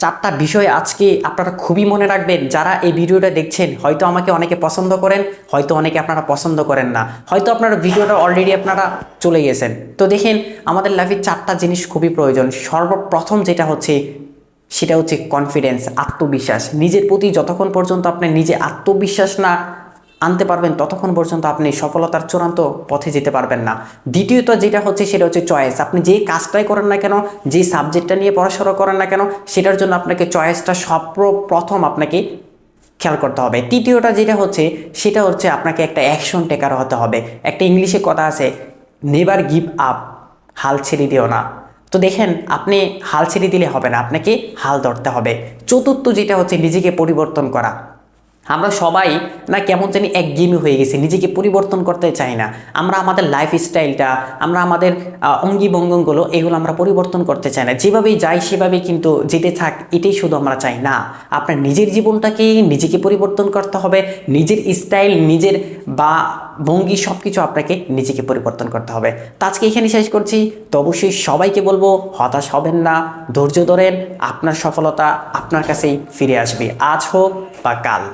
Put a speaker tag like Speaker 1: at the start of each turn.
Speaker 1: চারটা বিষয় আজকে আপনারা খুবই মনে রাখবেন। যারা এই ভিডিওটা দেখছেন, হয়তো আমাকে অনেকে পছন্দ করেন, হয়তো অনেকে আপনারা পছন্দ করেন না। হয়তো আপনারা ভিডিওটা অলরেডি আপনারা চলে গেছেন। তো দেখেন, আমাদের লাইফে চারটা জিনিস খুবই প্রয়োজন। সর্বপ্রথম যেটা হচ্ছে, সেটা হচ্ছে কনফিডেন্স আত্মবিশ্বাস। নিজের প্রতি যতক্ষণ পর্যন্ত আপনার নিজে আত্মবিশ্বাস না আনতে পারবেন ততক্ষণ পর্যন্ত আপনি সফলতার চূড়ান্ত পথে যেতে পারবেন না। দ্বিতীয়ত যেটা হচ্ছে সেটা হচ্ছে চয়েস আপনি যে কাজটাই করেন না কেন, যে সাবজেক্টটা নিয়ে পড়াশোনা করেন না কেন, সেটার জন্য আপনাকে চয়েসটা সর্বপ্রথম আপনাকে খেয়াল করতে হবে। তৃতীয়টা যেটা হচ্ছে, সেটা হচ্ছে আপনাকে একটা অ্যাকশন টেকার হতে হবে। একটা ইংলিশে কথা আছে নেভার গিভ আপ হাল ছেড়ে দিও না। তো দেখেন, আপনি হাল ছেড়ে দিলে হবে না, আপনাকে হাল ধরতে হবে। চতুর্থ যেটা হচ্ছে, নিজেকে পরিবর্তন করা। আমরা সবাই না কেমন জানি একঘেয়েমি হয়ে গেছি নিজেকে পরিবর্তন করতে চাই না। আমরা আমাদের লাইফ স্টাইলটা আমরা আমাদের আহ, অঙ্গি ভঙ্গিগুলো এগুলো আমরা পরিবর্তন করতে চাই না। যেভাবেই যাই সেভাবেই কিন্তু যেতে থাক এটাই শুধু আমরা চাই না। আপনার নিজের জীবনটাকে নিজেকে পরিবর্তন করতে হবে নিজের স্টাইল নিজের বা ভঙ্গি সব কিছু আপনাকে নিজেকে পরিবর্তন করতে হবে। তো আজকে এখানে শেষ করছি। তো অবশ্যই সবাইকে বলব হতাশ হবেন না ধৈর্য ধরেন আপনার সফলতা আপনার কাছেই ফিরে আসবে। আজ হোক বা কাল।